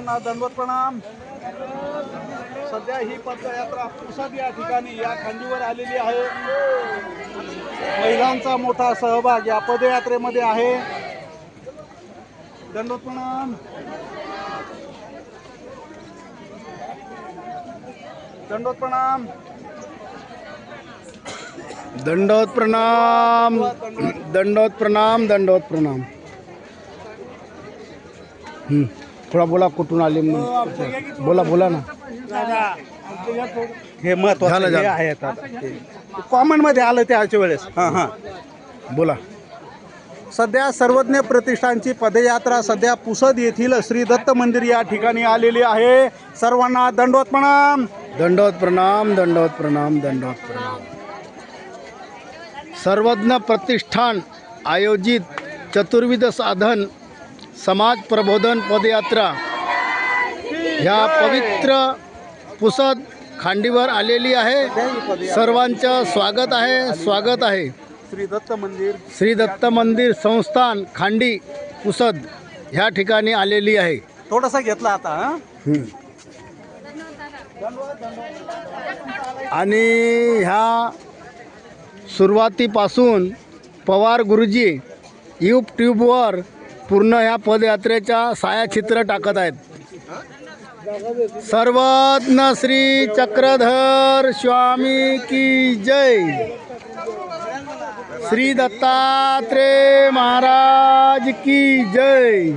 दंडवत प्रणाम. सध्या ही पदयात्रा पुसद या ठिकाणी या खांडीवर आलेली आहे. महिलांचा मोठा सहभाग या पदयात्रेमध्ये आहे. दंडवत प्रणाम. दंडवत प्रणाम. दंडवत प्रणाम. दंडवत प्रणाम दंडवत प्रणाम. थोडा बोला कुठून आले मग? बोला बोला ना. हे महत्वाचं झालं, हे झालं. आहे आता. कॉमनमध्ये आलं त्याच्या वेळेस. हां हां. बोला. सध्या सर्वज्ञ प्रतिष्ठानची पदयात्रा सध्या पुसद येथील श्री दत्त मंदिर या ठिकाणी आलेली आहे. सर्वांना दंडवत प्रणाम. दंडवत प्रणाम दंडवत प्रणाम दंडवत प्रणाम. सर्वज्ञ प्रतिष्ठान आयोजित चतुर्विध साधन समाज प्रबोधन पदयात्रा ह्या पवित्र पुसद खांडीवर आलेली आहे. सर्वांचं स्वागत आहे. स्वागत आहे. श्री दत्त मंदिर श्री दत्त मंदिर संस्थान खांडी पुसद ह्या ठिकाणी आलेली आहे. थोडासा घेतला आता. आणि ह्या सुरुवातीपासून पवार गुरुजी यूट्यूबवर पूर्ण ह्या पदयात्रेच्या छायाचित्र टाकत आहेत. सर्वज्ञ श्री चक्रधर स्वामी की जय. श्री दत्तात्रेय महाराज की जय.